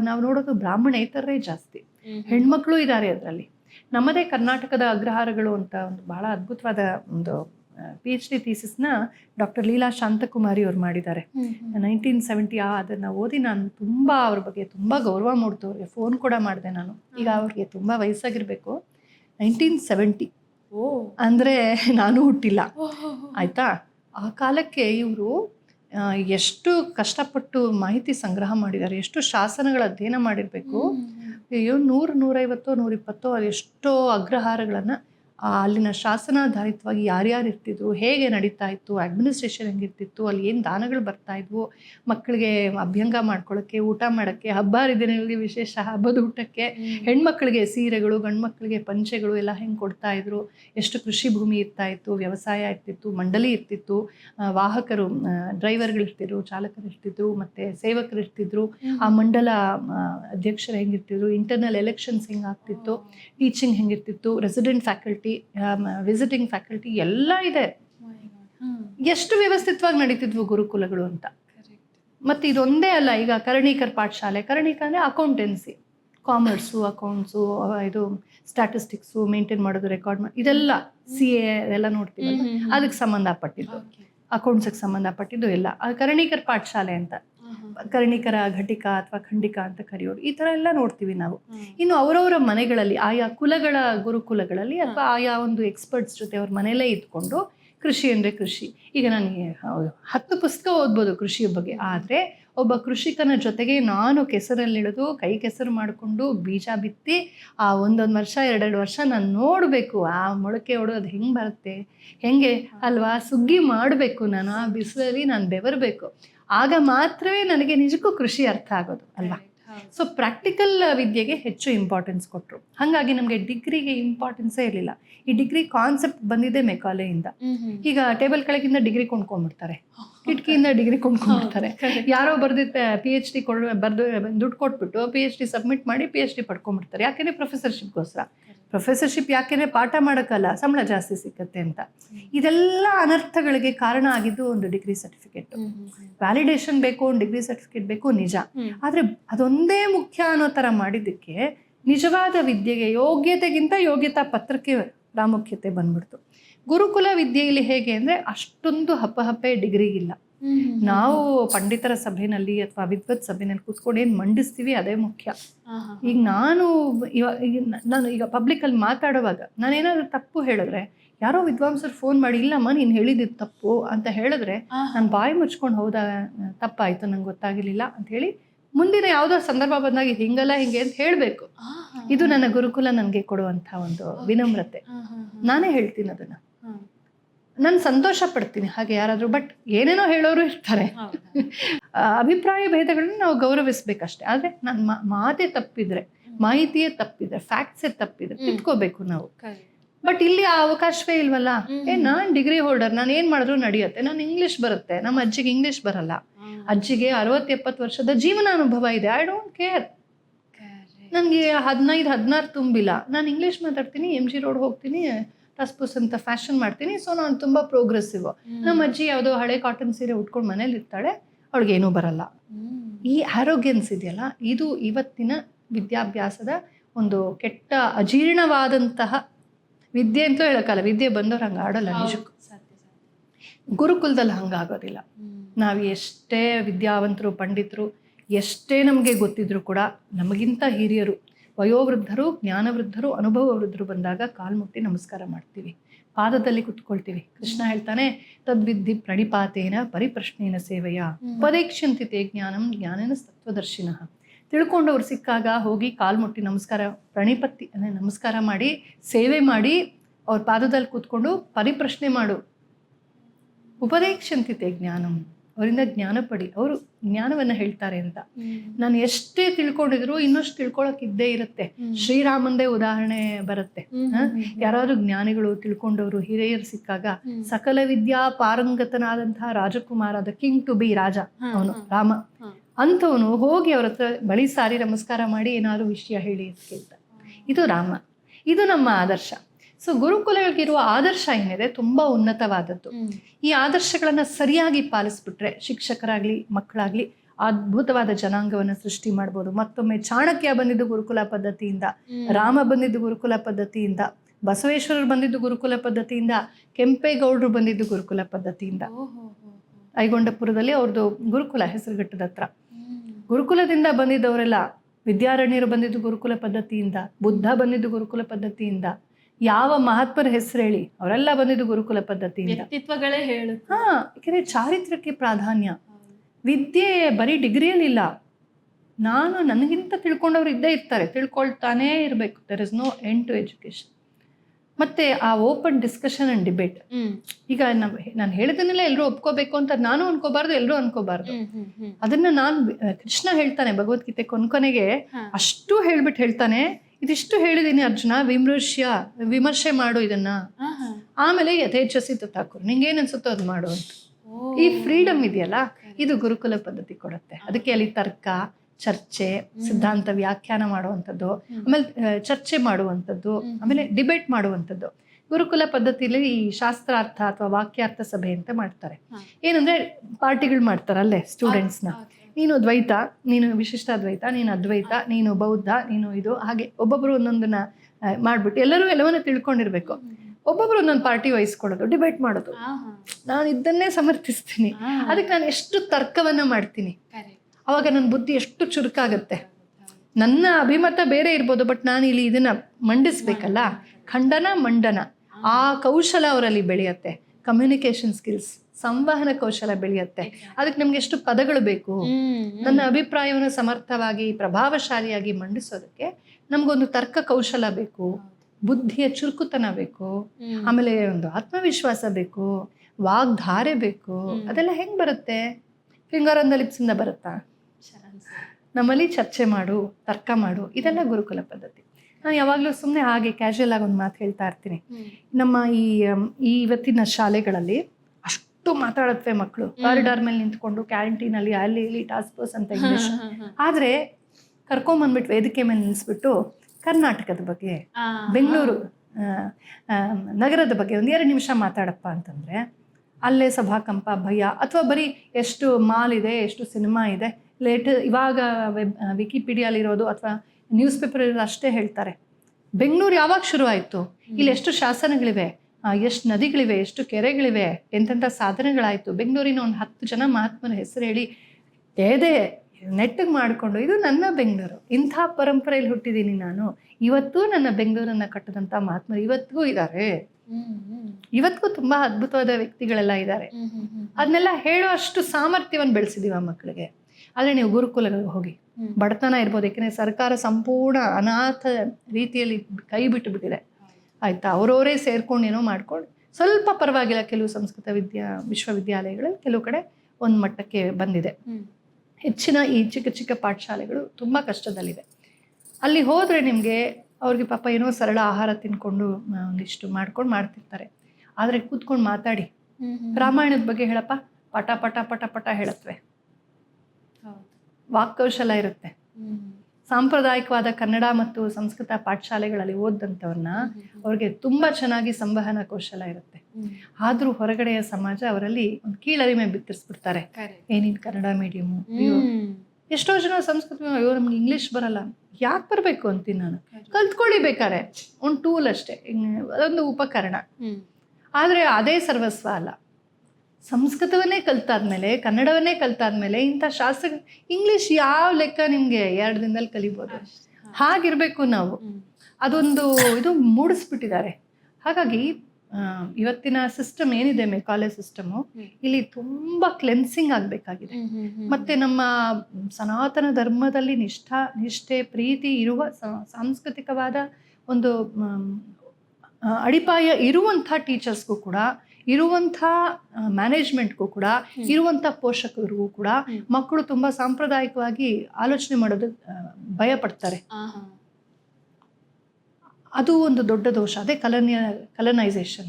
ನಾವು ನೋಡೋದು ಬ್ರಾಹ್ಮಣೇತರರೇ ಜಾಸ್ತಿ. ಹೆಣ್ಮಕ್ಳು ಇದ್ದಾರೆ ಅದರಲ್ಲಿ. ನಮ್ಮದೇ ಕರ್ನಾಟಕದ ಅಗ್ರಹಾರಗಳು ಅಂತ ಒಂದು ಬಹಳ ಅದ್ಭುತವಾದ ಒಂದು ಪಿ ಎಚ್ ಡಿ ಥೀಸಿಸ್ನ ಡಾಕ್ಟರ್ ಲೀಲಾ ಶಾಂತಕುಮಾರಿ ಅವ್ರು ಮಾಡಿದ್ದಾರೆ. ನೈನ್ಟೀನ್ ಸೆವೆಂಟಿ ಅದನ್ನು ಓದಿ ನಾನು ತುಂಬ ಅವ್ರ ಬಗ್ಗೆ ತುಂಬ ಗೌರವ ಮೂಡ್ತು ಅವ್ರಿಗೆ. ಫೋನ್ ಕೂಡ ಮಾಡಿದೆ ನಾನು. ಈಗ ಅವ್ರಿಗೆ ತುಂಬ ವಯಸ್ಸಾಗಿರಬೇಕು. ನೈನ್ಟೀನ್ ಸೆವೆಂಟಿ ಓ. ಅಂದರೆ ನಾನು ಹುಟ್ಟಿಲ್ಲ. ಆಯಿತಾ? ಆ ಕಾಲಕ್ಕೆ ಇವರು ಎಷ್ಟು ಕಷ್ಟಪಟ್ಟು ಮಾಹಿತಿ ಸಂಗ್ರಹ ಮಾಡಿದ್ದಾರೆ ಎಷ್ಟು ಶಾಸನಗಳ ಅಧ್ಯಯನ ಮಾಡಿರಬೇಕು. ಅಯ್ಯೋ ನೂರು ನೂರೈವತ್ತೋ ನೂರಿಪ್ಪತ್ತೋ ಎಷ್ಟೋ ಅಗ್ರಹಾರಗಳನ್ನು ಅಲ್ಲಿನ ಶಾಸನಾಧಾರಿತವಾಗಿ ಯಾರ್ಯಾರು ಇರ್ತಿದ್ರು ಹೇಗೆ ನಡೀತಾ ಇತ್ತು ಅಡ್ಮಿನಿಸ್ಟ್ರೇಷನ್ ಹೆಂಗಿರ್ತಿತ್ತು ಅಲ್ಲಿ ಏನು ದಾನಗಳು ಬರ್ತಾ ಇದ್ವು ಮಕ್ಕಳಿಗೆ ಅಭ್ಯಂಗ ಮಾಡ್ಕೊಳ್ಳೋಕ್ಕೆ ಊಟ ಮಾಡೋಕ್ಕೆ ಹಬ್ಬ ಹರಿದಿನಗಳಿಗೆ ವಿಶೇಷ ಹಬ್ಬದ ಊಟಕ್ಕೆ ಹೆಣ್ಮಕ್ಳಿಗೆ ಸೀರೆಗಳು ಗಂಡು ಮಕ್ಕಳಿಗೆ ಪಂಚೆಗಳು ಎಲ್ಲ ಹೆಂಗೆ ಕೊಡ್ತಾ ಇದ್ರು ಎಷ್ಟು ಕೃಷಿ ಭೂಮಿ ಇರ್ತಾ ಇತ್ತು ವ್ಯವಸಾಯ ಇರ್ತಿತ್ತು ಮಂಡಳಿ ಇರ್ತಿತ್ತು ವಾಹಕರು ಡ್ರೈವರ್ಗಳು ಇರ್ತಿದ್ರು ಚಾಲಕರು ಇರ್ತಿದ್ರು ಮತ್ತು ಸೇವಕರು ಇರ್ತಿದ್ರು ಆ ಮಂಡಲ ಅಧ್ಯಕ್ಷರು ಹೆಂಗಿರ್ತಿದ್ರು ಇಂಟರ್ನಲ್ ಎಲೆಕ್ಷನ್ಸ್ ಹೆಂಗೆ ಆಗ್ತಿತ್ತು ಟೀಚಿಂಗ್ ಹೆಂಗಿರ್ತಿತ್ತು ರೆಸಿಡೆಂಟ್ ಫ್ಯಾಕಲ್ಟಿ ವಿಸಿಟಿಂಗ್ ಫ್ಯಾಕಲ್ಟಿ ಎಲ್ಲ ಇದೆ. ಎಷ್ಟು ವ್ಯವಸ್ಥಿತವಾಗಿ ನಡೀತಿದ್ವು ಗುರುಕುಲಗಳು ಅಂತ. ಮತ್ತು ಇದೊಂದೇ ಅಲ್ಲ ಈಗ ಕರ್ಣೀಕರ್ ಪಾಠಶಾಲೆ ಕರ್ಣೀಕ ಅಂದರೆ ಅಕೌಂಟೆನ್ಸಿ ಕಾಮರ್ಸು ಅಕೌಂಟ್ಸು ಇದು ಸ್ಟ್ಯಾಟಿಸ್ಟಿಕ್ಸು ಮೇಂಟೈನ್ ಮಾಡೋದು ರೆಕಾರ್ಡ್ ಮಾಡಿ ಇದೆಲ್ಲ ಸಿ ಎ ಎಲ್ಲ ನೋಡ್ತೀವಿ ಅದಕ್ಕೆ ಸಂಬಂಧಪಟ್ಟಿದ್ದು. ಅಕೌಂಟ್ಸಿಗೆ ಸಂಬಂಧಪಟ್ಟಿದ್ದು ಎಲ್ಲ. ಕರ್ಣೀಕರ್ ಪಾಠಶಾಲೆ ಅಂತ. ಕರ್ಣಿಕರ ಘಟಿಕ ಅಥವಾ ಖಂಡಿಕ ಅಂತ ಕರೆಯೋರು ಈ ಥರ ಎಲ್ಲ ನೋಡ್ತೀವಿ ನಾವು. ಇನ್ನು ಅವರವರ ಮನೆಗಳಲ್ಲಿ ಆಯಾ ಕುಲಗಳ ಗುರುಕುಲಗಳಲ್ಲಿ ಅಥವಾ ಆಯಾ ಒಂದು ಎಕ್ಸ್ಪರ್ಟ್ಸ್ ಜೊತೆ ಅವ್ರ ಮನೆಯಲ್ಲೇ ಇದ್ಕೊಂಡು ಕೃಷಿ ಅಂದರೆ ಕೃಷಿ. ಈಗ ನಾನು ಹತ್ತು ಪುಸ್ತಕ ಓದ್ಬೋದು ಕೃಷಿಯ ಬಗ್ಗೆ. ಆದರೆ ಒಬ್ಬ ಕೃಷಿಕನ ಜೊತೆಗೆ ನಾನು ಕೆಸರಲ್ಲಿಳಿದು ಕೈ ಕೆಸರು ಮಾಡಿಕೊಂಡು ಬೀಜ ಬಿತ್ತಿ ಆ ಒಂದೊಂದು ವರ್ಷ ಎರಡೆರಡು ವರ್ಷ ನಾನು ನೋಡಬೇಕು ಆ ಮೊಳಕೆ ಹೊಡೋದು ಹೆಂಗೆ ಬರುತ್ತೆ ಹೆಂಗೆ ಅಲ್ವಾ ಸುಗ್ಗಿ ಮಾಡಬೇಕು ನಾನು ಆ ಬಿಸಿಲಲ್ಲಿ ನಾನು ಬೆವರಬೇಕು. ಆಗ ಮಾತ್ರವೇ ನನಗೆ ನಿಜಕ್ಕೂ ಕೃಷಿ ಅರ್ಥ ಆಗೋದು ಅಲ್ವಾ? ಸೊ ಪ್ರಾಕ್ಟಿಕಲ್ ವಿದ್ಯೆಗೆ ಹೆಚ್ಚು ಇಂಪಾರ್ಟೆನ್ಸ್ ಕೊಟ್ಟರು ಹಾಗಾಗಿ ನಮಗೆ ಡಿಗ್ರಿಗೆ ಇಂಪಾರ್ಟೆನ್ಸೇ ಇರಲಿಲ್ಲ. ಈ ಡಿಗ್ರಿ ಕಾನ್ಸೆಪ್ಟ್ ಬಂದಿದೆ ಮೆಕಾಲೆಯಿಂದ ಈಗ ಟೇಬಲ್ ಕೆಳಗಿಂದ ಡಿಗ್ರಿ ಕೊಂಡ್ಕೊಂಡ್ಬಿಡ್ತಾರೆ. ಕಿಟಕಿಯಿಂದ ಡಿಗ್ರಿ ಕೊಂಡ್ಕೊಂಡ್ಬಿಡ್ತಾರೆ. ಯಾರೋ ಬರ್ದಿತ್ತ ಪಿ ಎಚ್ ಡಿ ಕೊಡ್ ಬರ್ದು ದುಡ್ಡು ಕೊಟ್ಬಿಟ್ಟು ಪಿ ಎಚ್ ಡಿ ಸಬ್ಮಿಟ್ ಮಾಡಿ ಪಿ ಎಚ್ ಡಿ ಪಡ್ಕೊಂಡ್ಬಿಡ್ತಾರೆ. ಯಾಕೆಂದರೆ ಪ್ರೊಫೆಸರ್ಶಿಪ್ಗೋಸ್ಕರ ಪ್ರೊಫೆಸರ್ಶಿಪ್ ಯಾಕೆಂದರೆ ಪಾಠ ಮಾಡೋಕ್ಕಲ್ಲ ಸಂಬಳ ಜಾಸ್ತಿ ಸಿಕ್ಕತ್ತೆ ಅಂತ. ಇದೆಲ್ಲ ಅನರ್ಥಗಳಿಗೆ ಕಾರಣ ಆಗಿದ್ದು ಒಂದು ಡಿಗ್ರಿ ಸರ್ಟಿಫಿಕೇಟ್ ವ್ಯಾಲಿಡೇಷನ್ ಬೇಕು ಒಂದು ಡಿಗ್ರಿ ಸರ್ಟಿಫಿಕೇಟ್ ಬೇಕು ನಿಜ. ಆದರೆ ಅದೊಂದೇ ಮುಖ್ಯ ಅನ್ನೋ ಥರ ಮಾಡಿದ್ದಕ್ಕೆ ನಿಜವಾದ ವಿದ್ಯೆಗೆ ಯೋಗ್ಯತೆಗಿಂತ ಯೋಗ್ಯತಾ ಪತ್ರಕ್ಕೆ ಪ್ರಾಮುಖ್ಯತೆ ಬಂದ್ಬಿಡ್ತು. ಗುರುಕುಲ ವಿದ್ಯೆಯಲ್ಲಿ ಹೇಗೆ ಅಂದರೆ ಅಷ್ಟೊಂದು ಹಪ್ಪ ಹಪ್ಪೆ ಡಿಗ್ರಿಗಿಲ್ಲ ನಾವು ಪಂಡಿತರ ಸಭೆಯಲ್ಲಿ ಅಥವಾ ವಿದ್ವತ್ ಸಭೆನಲ್ಲಿ ಕೂತ್ಕೊಂಡು ಏನು ಮಂಡಿಸ್ತೀವಿ ಅದೇ ಮುಖ್ಯ. ಈಗ ನಾನು ಇವಾಗ ನಾನು ಈಗ ಪಬ್ಲಿಕಲ್ಲಿ ಮಾತಾಡುವಾಗ ನಾನೇನಾದರೂ ತಪ್ಪು ಹೇಳಿದ್ರೆ ಯಾರೋ ವಿದ್ವಾಂಸರು ಫೋನ್ ಮಾಡಿ ಇಲ್ಲಮ್ಮ ನೀನು ಹೇಳಿದ್ದು ತಪ್ಪು ಅಂತ ಹೇಳಿದ್ರೆ ನಾನು ಬಾಯಿ ಮುಚ್ಕೊಂಡು ಹೋದ ತಪ್ಪಾಯಿತು ನಂಗೆ ಗೊತ್ತಾಗಿರ್ಲಿಲ್ಲ ಅಂತ ಹೇಳಿ ಮುಂದಿನ ಯಾವುದೋ ಸಂದರ್ಭ ಬಂದಾಗ ಇದು ಹಿಂಗಲ್ಲ ಹಿಂಗೆ ಅಂತ ಹೇಳಬೇಕು. ಇದು ನನ್ನ ಗುರುಕುಲ ನನಗೆ ಕೊಡುವಂಥ ಒಂದು ವಿನಮ್ರತೆ. ನಾನೇ ಹೇಳ್ತೀನಿ ಅದನ್ನ. ನಾನು ಸಂತೋಷ ಪಡ್ತೀನಿ ಹಾಗೆ ಯಾರಾದರೂ ಬಟ್ ಏನೇನೋ ಹೇಳೋರು ಇರ್ತಾರೆ. ಅಭಿಪ್ರಾಯ ಭೇದಗಳನ್ನ ನಾವು ಗೌರವಿಸ್ಬೇಕಷ್ಟೆ. ಆದ್ರೆ ನನ್ನ ಮಾತೆ ತಪ್ಪಿದ್ರೆ ಮಾಹಿತಿಯೇ ತಪ್ಪಿದ್ರೆ ಫ್ಯಾಕ್ಟ್ಸೇ ತಪ್ಪಿದ್ರೆ ತಿಳ್ಕೋಬೇಕು ನಾವು. ಬಟ್ ಇಲ್ಲಿ ಆ ಅವಕಾಶವೇ ಇಲ್ವಲ್ಲ? ಏ ನಾನು ಡಿಗ್ರಿ ಹೋಲ್ಡರ್ ನಾನು ಏನು ಮಾಡಿದ್ರು ನಡೆಯುತ್ತೆ? ನಾನು ಇಂಗ್ಲೀಷ್ ಬರುತ್ತೆ ನಮ್ಮ ಅಜ್ಜಿಗೆ ಇಂಗ್ಲೀಷ್ ಬರಲ್ಲ. ಅಜ್ಜಿಗೆ ಅರವತ್ತು ಎಪ್ಪತ್ತು ವರ್ಷದ ಜೀವನ ಅನುಭವ ಇದೆ. ಐ ಡೋಂಟ್ ಕೇರ್ ನನಗೆ ಹದಿನೈದು ಹದಿನಾರು ತುಂಬಿಲ್ಲ. ನಾನು ಇಂಗ್ಲೀಷ್ ಮಾತಾಡ್ತೀನಿ ಎಂ ಜಿ ರೋಡ್ ಹೋಗ್ತೀನಿ ಟಸ್ಪುಸ್ ಅಂತ ಫ್ಯಾಷನ್ ಮಾಡ್ತೀನಿ. ಸೊ ನಾನು ತುಂಬ ಪ್ರೋಗ್ರೆಸಿವ್ ನಮ್ಮ ಅಜ್ಜಿ ಯಾವುದೋ ಹಳೆ ಕಾಟನ್ ಸೀರೆ ಉಟ್ಕೊಂಡು ಮನೇಲಿ ಇರ್ತಾಳೆ. ಅವಳಿಗೇನೂ ಬರಲ್ಲ. ಈ ಆರೋಗ್ಯನ್ಸ್ ಇದೆಯಲ್ಲ ಇದು ಇವತ್ತಿನ ವಿದ್ಯಾಭ್ಯಾಸದ ಒಂದು ಕೆಟ್ಟ ಅಜೀರ್ಣವಾದಂತಹ ವಿದ್ಯೆ ಅಂತೂ ಹೇಳೋಕ್ಕಲ್ಲ ವಿದ್ಯೆ ಬಂದವ್ರು ಹಂಗೆ ಆಡೋಲ್ಲ ನಿಜಕ್ಕೂ. ಗುರುಕುಲದಲ್ಲಿ ಹಂಗಾಗೋದಿಲ್ಲ. ನಾವು ಎಷ್ಟೇ ವಿದ್ಯಾವಂತರು, ಪಂಡಿತರು, ಎಷ್ಟೇ ನಮಗೆ ಗೊತ್ತಿದ್ರು ಕೂಡ ನಮಗಿಂತ ಹಿರಿಯರು, ವಯೋವೃದ್ಧರು, ಜ್ಞಾನವೃದ್ಧರು ಅನುಭವ ವೃದ್ಧರು ಬಂದಾಗ ಕಾಲ್ಮುಟ್ಟಿ ನಮಸ್ಕಾರ ಮಾಡ್ತೀವಿ. ಪಾದದಲ್ಲಿ ಕುತ್ಕೊಳ್ತೀವಿ. ಕೃಷ್ಣ ಹೇಳ್ತಾನೆ, ತದ್ವಿದ್ಧಿ ಪ್ರಣಿಪಾತೇನ ಪರಿಪ್ರಶ್ನೇನ ಸೇವೆಯ ಉಪದೇಕ್ಷಂತಿತೆ ಜ್ಞಾನಂ ಜ್ಞಾನನ ತತ್ವದರ್ಶಿನಃ ತಿಳ್ಕೊಂಡವ್ರು ಸಿಕ್ಕಾಗ ಹೋಗಿ ಕಾಲ್ಮುಟ್ಟಿ ನಮಸ್ಕಾರ, ಪ್ರಣಿಪತ್ತಿ, ಅಂದರೆ ನಮಸ್ಕಾರ ಮಾಡಿ, ಸೇವೆ ಮಾಡಿ, ಅವ್ರ ಪಾದದಲ್ಲಿ ಕೂತ್ಕೊಂಡು ಪರಿಪ್ರಶ್ನೆ ಮಾಡು. ಉಪದೇಕ್ಷಂತಿತೆ ಜ್ಞಾನಂ. ಅವರಿಂದ ಜ್ಞಾನ ಪಡಿ. ಅವರು ಜ್ಞಾನವನ್ನು ಹೇಳ್ತಾರೆ ಅಂತ. ನಾನು ಎಷ್ಟೇ ತಿಳ್ಕೊಂಡಿದ್ರು ಇನ್ನಷ್ಟು ತಿಳ್ಕೊಳಕ್ ಇದ್ದೇ ಇರುತ್ತೆ. ಶ್ರೀರಾಮಂದೇ ಉದಾಹರಣೆ ಬರುತ್ತೆ. ಹ? ಯಾರಾದ್ರೂ ಜ್ಞಾನಿಗಳು ತಿಳ್ಕೊಂಡವರು ಹಿರಿಯರು ಸಿಕ್ಕಾಗ ಸಕಲ ವಿದ್ಯಾ ಪಾರಂಗತನಾದಂತಹ ರಾಜಕುಮಾರ ದ ಕಿಂಗ್ ಟು ಬಿ ರಾಜ ಅವನು ರಾಮ. ಅಂಥವನು ಹೋಗಿ ಅವ್ರ ಹತ್ರ ಬಳಿ ಸಾರಿ ನಮಸ್ಕಾರ ಮಾಡಿ ಏನಾದ್ರು ವಿಷಯ ಹೇಳಿ ಅಂತ ಕೇಳ್ತಾನೆ. ಇದು ರಾಮ. ಇದು ನಮ್ಮ ಆದರ್ಶ. ಸೊ ಗುರುಕುಲಗಳಿಗಿರುವ ಆದರ್ಶ ಏನಿದೆ? ತುಂಬಾ ಉನ್ನತವಾದದ್ದು. ಈ ಆದರ್ಶಗಳನ್ನ ಸರಿಯಾಗಿ ಪಾಲಿಸ್ಬಿಟ್ರೆ ಶಿಕ್ಷಕರಾಗ್ಲಿ ಮಕ್ಕಳಾಗ್ಲಿ ಅದ್ಭುತವಾದ ಜನಾಂಗವನ್ನು ಸೃಷ್ಟಿ ಮಾಡ್ಬೋದು. ಮತ್ತೊಮ್ಮೆ ಚಾಣಕ್ಯ ಬಂದಿದ್ದು ಗುರುಕುಲ ಪದ್ಧತಿಯಿಂದ ರಾಮ ಬಂದಿದ್ದು ಗುರುಕುಲ ಪದ್ಧತಿಯಿಂದ ಬಸವೇಶ್ವರರು ಬಂದಿದ್ದು ಗುರುಕುಲ ಪದ್ಧತಿಯಿಂದ ಕೆಂಪೇಗೌಡರು ಬಂದಿದ್ದು ಗುರುಕುಲ ಪದ್ಧತಿಯಿಂದ. ಐಗೊಂಡಪುರದಲ್ಲಿ ಅವ್ರದ್ದು ಗುರುಕುಲ ಹೆಸರುಘಟ್ಟದ ಹತ್ರ. ಗುರುಕುಲದಿಂದ ಬಂದಿದ್ದವರೆಲ್ಲ ವಿದ್ಯಾರಣ್ಯರು ಬಂದಿದ್ದು ಗುರುಕುಲ ಪದ್ಧತಿಯಿಂದ ಬುದ್ಧ ಬಂದಿದ್ದು ಗುರುಕುಲ ಪದ್ಧತಿಯಿಂದ ಯಾವ ಮಹತ್ವರ ಹೆಸರು ಹೇಳಿ? ಅವರೆಲ್ಲ ಬಂದಿದ್ದು ಗುರುಕುಲ ಪದ್ಧತಿಯಿಂದ. ವ್ಯಕ್ತಿತ್ವಗಳೇ ಹೇಳು ಹಾ ಯಾಕೆಂದ್ರೆ ಚಾರಿತ್ರಕ್ಕೆ ಪ್ರಾಧಾನ್ಯ. ವಿದ್ಯೆ ಬರೀ ಡಿಗ್ರಿಯಲ್ಲಿಲ್ಲ ನಾನು ನನಗಿಂತ ತಿಳ್ಕೊಂಡವ್ರು ಇದ್ದೇ ಇರ್ತಾರೆ. ತಿಳ್ಕೊಳ್ತಾನೇ ಇರಬೇಕು. There is no end to education ಮತ್ತೆ ಆ ಓಪನ್ ಡಿಸ್ಕಷನ್ ಅಂಡ್ ಡಿಬೇಟ್ ಈಗ ನಾನು ಹೇಳಿದನ್ನೆಲ್ಲ ಎಲ್ಲರೂ ಒಪ್ಕೋಬೇಕು ಅಂತ ನಾನು ಅನ್ಕೋಬಾರ್ದು ಎಲ್ಲರೂ ಅನ್ಕೋಬಾರ್ದು. ಅದನ್ನ ನಾನು ಕೃಷ್ಣ ಹೇಳ್ತಾನೆ ಭಗವದ್ಗೀತೆ ಕೊನ್ಕೊನೆಗೆ ಅಷ್ಟು ಹೇಳ್ಬಿಟ್ಟು ಹೇಳ್ತಾನೆ ಇದಿಷ್ಟು ಹೇಳಿದೀನಿ ಅರ್ಜುನ ವಿಮರ್ಶ್ಯ ವಿಮರ್ಶೆ ಮಾಡು ಇದನ್ನ. ಆಮೇಲೆ ಯಥೇಚ್ಛಸಿತ ಠಾಕೂರ್ ನಿಂಗೇನ್ ಅನ್ಸುತ್ತೋ ಅದು ಮಾಡು ಅಂತ. ಈ ಫ್ರೀಡಮ್ ಇದೆಯಲ್ಲ ಇದು ಗುರುಕುಲ ಪದ್ಧತಿ ಕೊಡುತ್ತೆ. ಅದಕ್ಕೆ ಅಲ್ಲಿ ತರ್ಕ ಚರ್ಚೆ ಸಿದ್ಧಾಂತ ವ್ಯಾಖ್ಯಾನ ಮಾಡುವಂಥದ್ದು ಆಮೇಲೆ ಚರ್ಚೆ ಮಾಡುವಂಥದ್ದು ಆಮೇಲೆ ಡಿಬೇಟ್ ಮಾಡುವಂಥದ್ದು. ಗುರುಕುಲ ಪದ್ಧತಿಯಲ್ಲಿ ಈ ಶಾಸ್ತ್ರಾರ್ಥ ಅಥವಾ ವಾಕ್ಯಾರ್ಥ ಸಭೆ ಅಂತ ಮಾಡ್ತಾರೆ. ಏನಂದ್ರೆ ಪಾರ್ಟಿಗಳು ಮಾಡ್ತಾರಲ್ಲೇ ಸ್ಟೂಡೆಂಟ್ಸ್ನ. ನೀನು ದ್ವೈತ ನೀನು ವಿಶಿಷ್ಟ ದ್ವೈತ ನೀನು ಅದ್ವೈತ ನೀನು ಬೌದ್ಧ ನೀನು ಇದು ಹಾಗೆ ಒಬ್ಬೊಬ್ರು ಒಂದೊಂದನ್ನ ಮಾಡ್ಬಿಟ್ಟು ಎಲ್ಲರೂ ಎಲ್ಲವನ್ನ ತಿಳ್ಕೊಂಡಿರ್ಬೇಕು. ಒಬ್ಬೊಬ್ರು ಒಂದೊಂದು ಪಾರ್ಟಿ ವಹಿಸ್ಕೊಳ್ಳೋದು ಡಿಬೇಟ್ ಮಾಡೋದು. ನಾನು ಇದನ್ನೇ ಸಮರ್ಥಿಸ್ತೀನಿ. ಅದಕ್ಕೆ ನಾನು ಎಷ್ಟು ತರ್ಕವನ್ನ ಮಾಡ್ತೀನಿ. ಅವಾಗ ನನ್ನ ಬುದ್ಧಿ ಎಷ್ಟು ಚುರುಕಾಗತ್ತೆ. ನನ್ನ ಅಭಿಮತ ಬೇರೆ ಇರ್ಬೋದು ಬಟ್ ನಾನು ಇಲ್ಲಿ ಇದನ್ನ ಮಂಡಿಸ್ಬೇಕಲ್ಲ? ಖಂಡನ ಮಂಡನ. ಆ ಕೌಶಲ ಅವರಲ್ಲಿ ಬೆಳೆಯುತ್ತೆ. ಕಮ್ಯುನಿಕೇಶನ್ ಸ್ಕಿಲ್ಸ್ ಸಂವಹನ ಕೌಶಲ ಬೆಳೆಯುತ್ತೆ. ಅದಕ್ಕೆ ನಮ್ಗೆ ಎಷ್ಟು ಪದಗಳು ಬೇಕು? ನನ್ನ ಅಭಿಪ್ರಾಯವನ್ನು ಸಮರ್ಥವಾಗಿ ಪ್ರಭಾವಶಾಲಿಯಾಗಿ ಮಂಡಿಸೋದಕ್ಕೆ ನಮಗೊಂದು ತರ್ಕ ಕೌಶಲ ಬೇಕು ಬುದ್ಧಿಯ ಚುರುಕುತನ ಬೇಕು ಆಮೇಲೆ ಒಂದು ಆತ್ಮವಿಶ್ವಾಸ ಬೇಕು ವಾಗ್ಧಾರೆ ಬೇಕು ಅದೆಲ್ಲ ಹೆಂಗ್ ಬರುತ್ತೆ? ಫಿಂಗರ್ ಆನ್ ದ ಲಿಪ್ಸ್ ಇಂದ ಬರುತ್ತಾ? ನಮ್ಮಲ್ಲಿ ಚರ್ಚೆ ಮಾಡು ತರ್ಕ ಮಾಡು ಇದೆಲ್ಲ ಗುರುಕುಲ ಪದ್ಧತಿ. ನಾನು ಯಾವಾಗಲೂ ಸುಮ್ಮನೆ ಹಾಗೆ ಕ್ಯಾಶುಯಲ್ ಆಗಿ ಒಂದು ಮಾತು ಹೇಳ್ತಾ ಇರ್ತೀನಿ. ನಮ್ಮ ಈ ಇವತ್ತಿನ ಶಾಲೆಗಳಲ್ಲಿ ಅಷ್ಟು ಮಾತಾಡತ್ವೆ ಮಕ್ಕಳು ಕಾರಿಡಾರ್ ಮೇಲೆ ನಿಂತ್ಕೊಂಡು ಕ್ಯಾಂಟೀನ್ ಅಲ್ಲಿ ಇಲ್ಲಿ ಟಾಸ್ಕ್ ಫೋರ್ಸ್ ಅಂತ ಇಂಗ್ಲಿಷ್ ಆದ್ರೆ ಕರ್ಕೊಂಬಂದ್ಬಿಟ್ಟು ವೇದಿಕೆ ಮೇಲೆ ನಿಲ್ಲಿಸ್ಬಿಟ್ಟು ಕರ್ನಾಟಕದ ಬಗ್ಗೆ ಬೆಂಗಳೂರು ನಗರದ ಬಗ್ಗೆ ಒಂದು ಎರಡು ನಿಮಿಷ ಮಾತಾಡಪ್ಪ ಅಂತಂದ್ರೆ ಅಲ್ಲೇ ಸಭಾಕಂಪ ಭಯ ಅಥವಾ ಬರೀ ಎಷ್ಟು ಮಾಲ್ ಇದೆ ಎಷ್ಟು ಸಿನಿಮಾ ಇದೆ ಲೇಟ್ ಇವಾಗ ವೆಬ್ ವಿಕಿಪೀಡಿಯಾಲಿರೋದು ಅಥವಾ ನ್ಯೂಸ್ ಪೇಪರ್ ಇರೋದು ಅಷ್ಟೇ ಹೇಳ್ತಾರೆ. ಬೆಂಗಳೂರು ಯಾವಾಗ ಶುರು ಆಯಿತು ಇಲ್ಲಿ ಎಷ್ಟು ಶಾಸನಗಳಿವೆ? ಎಷ್ಟು ನದಿಗಳಿವೆ, ಎಷ್ಟು ಕೆರೆಗಳಿವೆ, ಎಂತೆಂಥ ಸಾಧನೆಗಳಾಯಿತು. ಬೆಂಗಳೂರಿನ ಒಂದು ಹತ್ತು ಜನ ಮಹಾತ್ಮರ ಹೆಸರು ಹೇಳಿ ಎದೆ ನೆಟ್ಟಗೆ ಮಾಡಿಕೊಂಡು, ಇದು ನನ್ನ ಬೆಂಗಳೂರು. ಇಂಥ ಪರಂಪರೆಯಲ್ಲಿ ಹುಟ್ಟಿದ್ದೀನಿ ನಾನು. ಇವತ್ತು ನನ್ನ ಬೆಂಗಳೂರನ್ನ ಕಟ್ಟದಂಥ ಮಹಾತ್ಮರು ಇವತ್ತಿಗೂ ಇದ್ದಾರೆ. ಇವತ್ತಿಗೂ ತುಂಬ ಅದ್ಭುತವಾದ ವ್ಯಕ್ತಿಗಳೆಲ್ಲ ಇದ್ದಾರೆ. ಅದನ್ನೆಲ್ಲ ಹೇಳುವಷ್ಟು ಸಾಮರ್ಥ್ಯವನ್ನು ಬೆಳೆಸಿದೀವಿ ಆ ಮಕ್ಕಳಿಗೆ ಆದರೆ ನೀವು ಗುರುಕುಲಗಳಿಗೆ ಹೋಗಿ. ಬಡತನ ಇರ್ಬೋದು, ಯಾಕೆಂದರೆ ಸರ್ಕಾರ ಸಂಪೂರ್ಣ ಅನಾಥ ರೀತಿಯಲ್ಲಿ ಕೈ ಬಿಟ್ಟು ಬಿಟ್ಟಿದೆ. ಆಯ್ತಾ? ಅವರವರೇ ಸೇರ್ಕೊಂಡು ಏನೋ ಮಾಡ್ಕೊಂಡು ಸ್ವಲ್ಪ ಪರವಾಗಿಲ್ಲ ಕೆಲವು ಸಂಸ್ಕೃತ ವಿದ್ಯಾ ವಿಶ್ವವಿದ್ಯಾಲಯಗಳಲ್ಲಿ ಕೆಲವು ಕಡೆ ಒಂದು ಮಟ್ಟಕ್ಕೆ ಬಂದಿದೆ. ಹೆಚ್ಚಿನ ಈ ಚಿಕ್ಕ ಚಿಕ್ಕ ಪಾಠಶಾಲೆಗಳು ತುಂಬ ಕಷ್ಟದಲ್ಲಿದೆ. ಅಲ್ಲಿ ಹೋದರೆ ನಿಮಗೆ ಅವ್ರಿಗೆ ಪಾಪ ಏನೋ ಸರಳ ಆಹಾರ ತಿನ್ಕೊಂಡು ಒಂದಿಷ್ಟು ಮಾಡ್ಕೊಂಡು ಮಾಡ್ತಿರ್ತಾರೆ. ಆದರೆ ಕೂತ್ಕೊಂಡು ಮಾತಾಡಿ. ರಾಮಾಯಣದ ಬಗ್ಗೆ ಹೇಳಪ್ಪ. ಪಟ ಪಟ ಪಟ ಪಟ ಹೇಳತ್ವೆ. ವಾಕ್ಕೌಶಲ ಇರುತ್ತೆ. ಸಾಂಪ್ರದಾಯಿಕವಾದ ಕನ್ನಡ ಮತ್ತು ಸಂಸ್ಕೃತ ಪಾಠಶಾಲೆಗಳಲ್ಲಿ ಓದ್ದಂಥವ್ರನ್ನ ಅವ್ರಿಗೆ ತುಂಬ ಚೆನ್ನಾಗಿ ಸಂವಹನ ಕೌಶಲ ಇರುತ್ತೆ. ಆದರೂ ಹೊರಗಡೆಯ ಸಮಾಜ ಅವರಲ್ಲಿ ಒಂದು ಕೀಳರಿಮೆ ಬಿತ್ತರಿಸ್ಬಿಡ್ತಾರೆ. ಏನಿನ್ ಕನ್ನಡ ಮೀಡಿಯಮ್ಮು ಎಷ್ಟೋ ಜನ ಸಂಸ್ಕೃತ ಅಯ್ಯೋ ನಮ್ಗೆ ಇಂಗ್ಲೀಷ್ ಬರಲ್ಲ. ಯಾಕೆ ಬರಬೇಕು ಅಂತೀನಿ ನಾನು? ಕಲ್ತ್ಕೊಳ್ಳಿ ಬೇಕಾರೆ ಒಂದು ಟೂಲ್ ಅಷ್ಟೇ. ಅದೊಂದು ಉಪಕರಣ. ಆದರೆ ಅದೇ ಸರ್ವಸ್ವ ಅಲ್ಲ. ಸಂಸ್ಕೃತವನ್ನೇ ಕಲ್ತಾದ್ಮೇಲೆ ಕನ್ನಡವನ್ನೇ ಕಲ್ತಾದ್ಮೇಲೆ ಇಂಥ ಶಾಸ್ತ್ರ ಇಂಗ್ಲೀಷ್ ಯಾವ ಲೆಕ್ಕ ನಿಮಗೆ ಎರಡು ದಿನದಲ್ಲಿ ಕಲಿಬೋದು? ಹಾಗಿರಬೇಕು ನಾವು. ಅದೊಂದು ಇದು ಮೂಡಿಸ್ಬಿಟ್ಟಿದ್ದಾರೆ. ಹಾಗಾಗಿ ಇವತ್ತಿನ ಸಿಸ್ಟಮ್ ಏನಿದೆ ಮೇ ಕಾಲೇಜ್ ಸಿಸ್ಟಮು ಇಲ್ಲಿ ತುಂಬ ಕ್ಲೆನ್ಸಿಂಗ್ ಆಗಬೇಕಾಗಿದೆ. ಮತ್ತೆ ನಮ್ಮ ಸನಾತನ ಧರ್ಮದಲ್ಲಿ ನಿಷ್ಠಾ ನಿಷ್ಠೆ ಪ್ರೀತಿ ಇರುವ ಸಾಂಸ್ಕೃತಿಕವಾದ ಒಂದು ಅಡಿಪಾಯ ಇರುವಂಥ ಟೀಚರ್ಸ್ಗೂ ಕೂಡ ಇರುವಂಥ ಮ್ಯಾನೇಜ್ಮೆಂಟ್ಗೂ ಕೂಡ ಇರುವಂಥ ಪೋಷಕರಿಗೂ ಕೂಡ ಮಕ್ಕಳು ತುಂಬ ಸಾಂಪ್ರದಾಯಿಕವಾಗಿ ಆಲೋಚನೆ ಮಾಡೋದು ಭಯ ಪಡ್ತಾರೆ ಅದು ಒಂದು ದೊಡ್ಡ ದೋಷ. ಅದೇ ಕಲನಿಯ ಕಲನೈಸೇಷನ್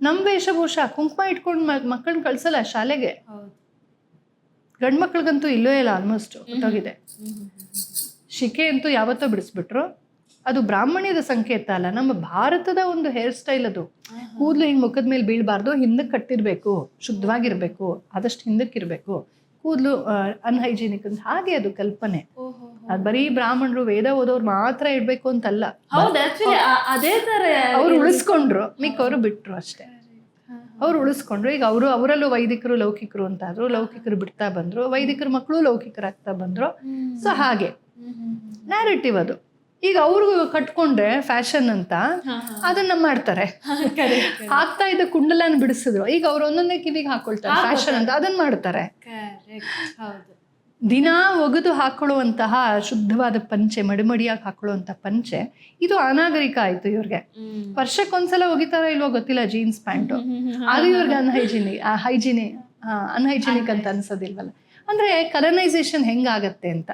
ನಮ್ಮ ವೇಷಭೂಷ ಕುಂಕುಮ ಇಟ್ಕೊಂಡು ಮಕ್ಕಳನ್ನ ಕಳ್ಸಲ್ಲ ಶಾಲೆಗೆ. ಗಂಡು ಮಕ್ಳಿಗಂತೂ ಇಲ್ಲವೇ ಇಲ್ಲ ಆಲ್ಮೋಸ್ಟ್ ಹೊಟ್ಟೋಗಿದೆ ಶಿಕೆ ಅಂತೂ ಯಾವತ್ತೋ ಬಿಡಿಸ್ಬಿಟ್ರು. ಅದು ಬ್ರಾಹ್ಮಣ್ಯದ ಸಂಕೇತ ಅಲ್ಲ. ನಮ್ಮ ಭಾರತದ ಒಂದು ಹೇರ್ ಸ್ಟೈಲ್ ಅದು. ಕೂದಲು ಹಿಂಗೆ ಮುಖದ ಮೇಲೆ ಬೀಳಬಾರ್ದು ಹಿಂದಕ್ಕೆ ಕಟ್ಟಿರಬೇಕು ಶುದ್ಧವಾಗಿರಬೇಕು ಆದಷ್ಟು ಹಿಂದಕ್ಕೆ ಇರಬೇಕು ಕೂದಲು ಅನ್ಹೈಜೀನಿಕ್ ಅಂತ ಹಾಗೆ ಅದು ಕಲ್ಪನೆ. ಅದು ಬರೀ ಬ್ರಾಹ್ಮಣರು ವೇದ ಓದೋರು ಮಾತ್ರ ಇಡಬೇಕು ಅಂತಲ್ಲ. ಅದೇ ತರ ಅವ್ರು ಉಳಿಸ್ಕೊಂಡ್ರು. ಮಿಕ್ಕವರು ಬಿಟ್ರು ಅಷ್ಟೇ. ಅವ್ರು ಉಳಿಸ್ಕೊಂಡ್ರು. ಈಗ ಅವರು ಅವರಲ್ಲೂ ವೈದಿಕರು ಲೌಕಿಕರು ಅಂತಾದ್ರು ಲೌಕಿಕರು ಬಿಡ್ತಾ ಬಂದ್ರು. ವೈದಿಕರ ಮಕ್ಕಳು ಲೌಕಿಕರಾಗ್ತಾ ಬಂದ್ರು. ಸೊ ಹಾಗೆ. ನ್ಯಾರೇಟಿವ್ ಅದು. ಈಗ ಅವ್ರಿಗೂ ಕಟ್ಕೊಂಡ್ರೆ ಫ್ಯಾಷನ್ ಅಂತ ಅದನ್ನ ಮಾಡ್ತಾರೆ. ಹಾಕ್ತಾ ಇದ್ದ ಕುಂಡಲನ್ ಬಿಡಿಸಿದ್ರು. ಈಗ ಅವ್ರು ಒಂದೊಂದೇ ಕಿವಿಗೆ ಹಾಕೊಳ್ತಾರೆ ಫ್ಯಾಷನ್ ಅಂತ ಅದನ್ನ ಮಾಡ್ತಾರೆ. ದಿನ ದಿನಾ ಒಗೆದು ಹಾಕೊಳ್ಳುವಂತಹ ಶುದ್ಧವಾದ ಪಂಚೆ ಮಡಿಮಡಿಯಾಗಿ ಹಾಕೊಳ್ಳುವಂತ ಪಂಚೆ ಇದು ಅನಾಗರಿಕ ಆಯ್ತು ಇವ್ರಿಗೆ. ವರ್ಷಕ್ಕೊಂದ್ಸಲ ಒಗಿತಾರ ಇಲ್ವೋ ಗೊತ್ತಿಲ್ಲ ಜೀನ್ಸ್ ಪ್ಯಾಂಟು. ಅದು ಇವ್ರಿಗೆ ಅನ್ಹೈಜಿನಿಕ್ ಹೈಜಿನಿ ಅನ್ಹೈಜಿನಿಕ್ ಅಂತ ಅನ್ಸೋದಿಲ್ವಲ್ಲ. ಅಂದ್ರೆ ಕಲನೈಸೇಷನ್ ಹೆಂಗಾಗತ್ತೆ ಅಂತ.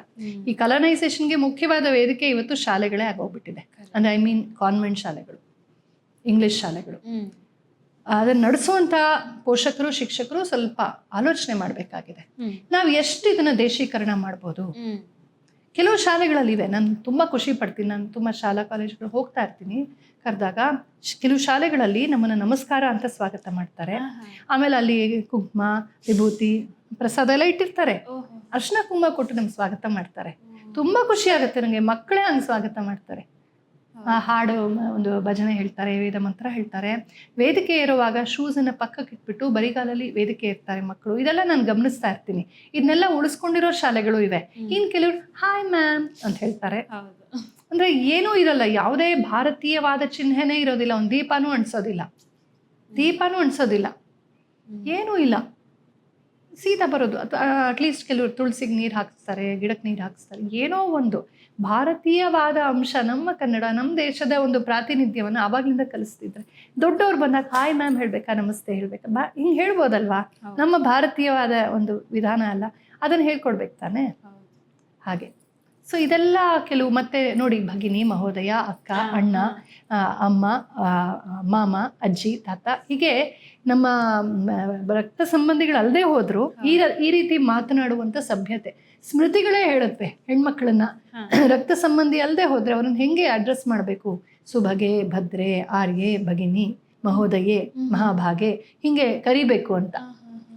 ಈ ಕಲನೈಸೇಷನ್ಗೆ ಮುಖ್ಯವಾದ ವೇದಿಕೆ ಇವತ್ತು ಶಾಲೆಗಳೇ ಆಗೋಗ್ಬಿಟ್ಟಿದೆ. ಅಂದ್ರೆ ಐ ಮೀನ್ ಕಾನ್ವೆಂಟ್ ಶಾಲೆಗಳು ಇಂಗ್ಲಿಷ್ ಶಾಲೆಗಳು. ಅದನ್ನು ನಡೆಸುವಂಥ ಪೋಷಕರು ಶಿಕ್ಷಕರು ಸ್ವಲ್ಪ ಆಲೋಚನೆ ಮಾಡಬೇಕಾಗಿದೆ. ನಾವು ಎಷ್ಟು ಇದನ್ನ ದೇಶೀಕರಣ ಮಾಡ್ಬೋದು? ಕೆಲವು ಶಾಲೆಗಳಲ್ಲಿವೆ. ನಾನು ತುಂಬ ಖುಷಿ ಪಡ್ತೀನಿ. ನಾನು ತುಂಬ ಶಾಲಾ ಕಾಲೇಜುಗಳು ಹೋಗ್ತಾ ಇರ್ತೀನಿ. ಕರೆದಾಗ ಕೆಲವು ಶಾಲೆಗಳಲ್ಲಿ ನಮ್ಮನ್ನು ನಮಸ್ಕಾರ ಅಂತ ಸ್ವಾಗತ ಮಾಡ್ತಾರೆ. ಆಮೇಲೆ ಅಲ್ಲಿ ಕುಂಕುಮ ವಿಭೂತಿ ಪ್ರಸಾದ ಎಲ್ಲ ಇಟ್ಟಿರ್ತಾರೆ. ಅರ್ಶಿನ ಕುಂಭ ಕೊಟ್ಟು ನಮ್ಗೆ ಸ್ವಾಗತ ಮಾಡ್ತಾರೆ. ತುಂಬ ಖುಷಿ ಆಗುತ್ತೆ ನನಗೆ ಮಕ್ಕಳೇ ಹಂಗೆ ಸ್ವಾಗತ ಮಾಡ್ತಾರೆ. ಆ ಹಾಡು ಒಂದು ಭಜನೆ ಹೇಳ್ತಾರೆ ವೇದ ಮಂತ್ರ ಹೇಳ್ತಾರೆ. ವೇದಿಕೆ ಇರುವಾಗ ಶೂಸನ್ನು ಪಕ್ಕಕ್ಕೆ ಇಟ್ಬಿಟ್ಟು ಬರಿಗಾಲಲ್ಲಿ ವೇದಿಕೆ ಇರ್ತಾರೆ ಮಕ್ಕಳು. ಇದೆಲ್ಲ ನಾನು ಗಮನಿಸ್ತಾ ಇರ್ತೀನಿ. ಇದನ್ನೆಲ್ಲ ಉಳಿಸ್ಕೊಂಡಿರೋ ಶಾಲೆಗಳು ಇವೆ. ಇನ್ನು ಕೆಲವರು ಹಾಯ್ ಮ್ಯಾಮ್ ಅಂತ ಹೇಳ್ತಾರೆ. ಅಂದ್ರೆ ಏನೂ ಇರಲ್ಲ ಯಾವುದೇ ಭಾರತೀಯವಾದ ಚಿಹ್ನೆನೇ ಇರೋದಿಲ್ಲ. ಒಂದು ದೀಪನೂ ಅಣಿಸೋದಿಲ್ಲ ದೀಪನೂ ಅಣಿಸೋದಿಲ್ಲ ಏನೂ ಇಲ್ಲ. ಸೀದಾ ಬರೋದು. ಅಟ್ಲೀಸ್ಟ್ ಕೆಲವರು ತುಳಸಿಗೆ ನೀರು ಹಾಕಿಸ್ತಾರೆ ಗಿಡಕ್ಕೆ ನೀರು ಹಾಕಿಸ್ತಾರೆ. ಏನೋ ಒಂದು ಭಾರತೀಯವಾದ ಅಂಶ ನಮ್ಮ ಕನ್ನಡ ನಮ್ಮ ದೇಶದ ಒಂದು ಪ್ರಾತಿನಿಧ್ಯವನ್ನು ಆವಾಗಲಿಂದ ಕಲಿಸ್ತಿದ್ರೆ. ದೊಡ್ಡವ್ರು ಬಂದಾಗ ಹಾಯ್ ಮ್ಯಾಮ್ ಹೇಳ್ಬೇಕಾ? ನಮಸ್ತೆ ಹೇಳ್ಬೇಕಾ? ಬಾ ಹಿಂಗೆ ಹೇಳ್ಬೋದಲ್ವಾ? ನಮ್ಮ ಭಾರತೀಯವಾದ ಒಂದು ವಿಧಾನ ಅಲ್ಲ. ಅದನ್ನು ಹೇಳ್ಕೊಡ್ಬೇಕು ತಾನೇ? ಹಾಗೆ. ಸೊ ಇದೆಲ್ಲ ಕೆಲವು ಮತ್ತೆ ನೋಡಿ ಭಗಿನಿ ಮಹೋದಯ ಅಕ್ಕ ಅಣ್ಣ ಅಮ್ಮ ಮಾಮ ಅಜ್ಜಿ ತಾತ ಹೀಗೆ ನಮ್ಮ ರಕ್ತ ಸಂಬಂಧಿಗಳಲ್ಲದೆ ಹೋದ್ರು ಈ ಈ ರೀತಿ ಮಾತನಾಡುವಂತ ಸಭ್ಯತೆ. ಸ್ಮೃತಿಗಳೇ ಹೇಳುತ್ತೆ ಹೆಣ್ಮಕ್ಳನ್ನ. ರಕ್ತ ಸಂಬಂಧಿ ಅಲ್ಲದೆ ಹೋದ್ರೆ ಅವ್ರನ್ನ ಹೆಂಗೆ ಅಡ್ರೆಸ್ ಮಾಡಬೇಕು? ಸುಭಗೆ ಭದ್ರೆ ಆರ್ಯೆ ಭಗಿನಿ ಮಹೋದಯೆ ಮಹಾಭಾಗೆ ಹಿಂಗೆ ಕರಿಬೇಕು ಅಂತ.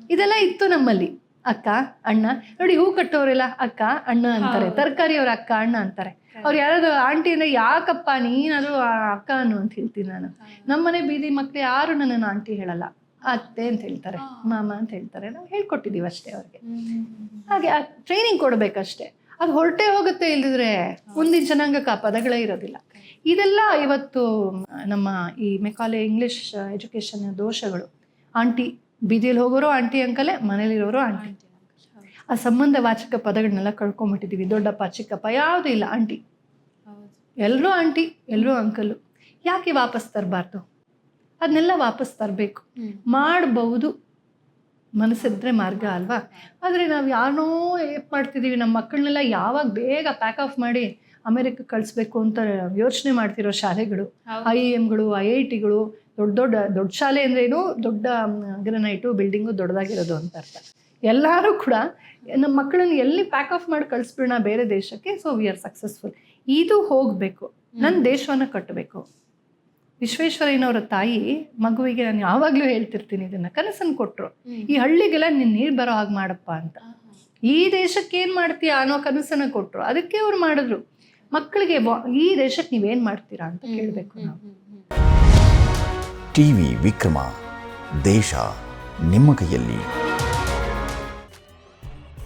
ಇದೆಲ್ಲ ಇತ್ತು ನಮ್ಮಲ್ಲಿ. ಅಕ್ಕ ಅಣ್ಣ. ನೋಡಿ ಹೂ ಕಟ್ಟೋರೆಲ್ಲ ಅಕ್ಕ ಅಣ್ಣ ಅಂತಾರೆ. ತರಕಾರಿ ಅವ್ರ ಅಕ್ಕ ಅಣ್ಣ ಅಂತಾರೆ. ಅವ್ರು ಯಾರಾದ್ರು ಆಂಟಿ ಅಂದ್ರೆ ಯಾಕಪ್ಪ ನೀನಾದ್ರು ಆ ಅಕ್ಕ ಅನ್ನು ಅಂತ ಹೇಳ್ತೀನಿ ನಾನು. ನಮ್ಮನೆ ಬೀದಿ ಮಕ್ಳು ಯಾರು ನನ್ನನ್ನು ಆಂಟಿ ಹೇಳಲ್ಲ. ಅತ್ತೆ ಅಂತ ಹೇಳ್ತಾರೆ ಮಾಮ ಅಂತ ಹೇಳ್ತಾರೆ ನಾವು ಹೇಳ್ಕೊಟ್ಟಿದೀವಿ ಅಷ್ಟೇ ಅವ್ರಿಗೆ. ಹಾಗೆ ಟ್ರೈನಿಂಗ್ ಕೊಡ್ಬೇಕಷ್ಟೇ. ಅದು ಹೊರಟೇ ಹೋಗುತ್ತೆ ಇಲ್ದಿದ್ರೆ ಮುಂದಿನ ಜನಾಂಗಕ್ಕೆ ಆ ಪದಗಳೇ ಇರೋದಿಲ್ಲ ಇದೆಲ್ಲ ಇವತ್ತು ನಮ್ಮ ಈ ಮೆಕಾಲೆ ಇಂಗ್ಲಿಷ್ ಎಜುಕೇಶನ್ ದೋಷಗಳು. ಆಂಟಿ ಬೀದಿಯಲ್ಲಿ ಹೋಗೋರು ಆಂಟಿ ಅಂಕಲೆ ಮನೇಲಿರೋರು ಆಂಟಿ. ಆ ಸಂಬಂಧ ವಾಚಿಕ ಪದಗಳನ್ನೆಲ್ಲ ಕಳ್ಕೊಂಬಿಟ್ಟಿದ್ದೀವಿ ದೊಡ್ಡಪ್ಪ ಚಿಕ್ಕಪ್ಪ ಯಾವುದೂ ಇಲ್ಲ ಆಂಟಿ. ಎಲ್ಲರೂ ಆಂಟಿ ಎಲ್ಲರೂ ಅಂಕಲು ಯಾಕೆ ವಾಪಸ್ ತರಬಾರ್ದು? ಅದನ್ನೆಲ್ಲ ವಾಪಸ್ ತರಬೇಕು. ಮಾಡಬಹುದು ಮನಸ್ಸಿದ್ರೆ ಮಾರ್ಗ ಅಲ್ವಾ? ಆದರೆ ನಾವು ಯಾರನ್ನೋ ಏಪ್ ಮಾಡ್ತಿದ್ದೀವಿ ನಮ್ಮ ಮಕ್ಕಳನ್ನೆಲ್ಲ ಯಾವಾಗ ಬೇಗ ಪ್ಯಾಕ್ ಆಫ್ ಮಾಡಿ ಅಮೆರಿಕಕ್ಕೆ ಕಳಿಸ್ಬೇಕು ಅಂತ ಯೋಚನೆ ಮಾಡ್ತಿರೋ ಶಾಲೆಗಳು ಐ ಎಮ್ಗಳು ಐ ಐ ಟಿಗಳು ದೊಡ್ಡ ದೊಡ್ಡ ದೊಡ್ಡ ಶಾಲೆ ಅಂದ್ರೆ ಏನು ದೊಡ್ಡ ಗ್ರನೈಟು ಬಿಲ್ಡಿಂಗು ದೊಡ್ಡದಾಗಿರೋದು ಅಂತ ಅರ್ಥ. ಎಲ್ಲರೂ ಕೂಡ ನಮ್ಮ ಮಕ್ಕಳನ್ನ ಎಲ್ಲಿ ಪ್ಯಾಕ್ ಆಫ್ ಮಾಡಿ ಕಳಿಸ್ಬಿಡೋಣ ಬೇರೆ ದೇಶಕ್ಕೆ ಸೊ ವಿ ಆರ್ ಸಕ್ಸಸ್ಫುಲ್ ಇದು ಹೋಗಬೇಕು. ನನ್ನ ದೇಶವನ್ನು ಕಟ್ಟಬೇಕು ವಿಶ್ವೇಶ್ವರಯ್ಯನವರ ತಾಯಿ ಮಗುವಿಗೆ ನಾನು ಯಾವಾಗಲೂ ಹೇಳ್ತಿರ್ತೀನಿ ಇದನ್ನ ಕನಸನ್ನು ಕೊಟ್ಟರು ಈ ಹಳ್ಳಿಗೆಲ್ಲ ನೀನು ನೀರು ಬರೋ ಹಾಗೆ ಮಾಡಪ್ಪ ಅಂತ. ಈ ದೇಶಕ್ಕೆ ಏನು ಮಾಡ್ತೀಯ ಅನ್ನೋ ಕನಸನ್ನ ಕೊಟ್ಟರು ಅದಕ್ಕೆ ಅವ್ರು ಮಾಡಿದ್ರು. ಮಕ್ಕಳಿಗೆ ವ- ಈ ದೇಶಕ್ಕೆ ನೀವೇನು ಮಾಡ್ತೀರಾ ಅಂತ ಕೇಳಬೇಕು ನಾವು. ಟಿವಿ ವಿಕ್ರಮ ದೇಶ ನಿಮ್ಮ ಕೈಯಲ್ಲಿ.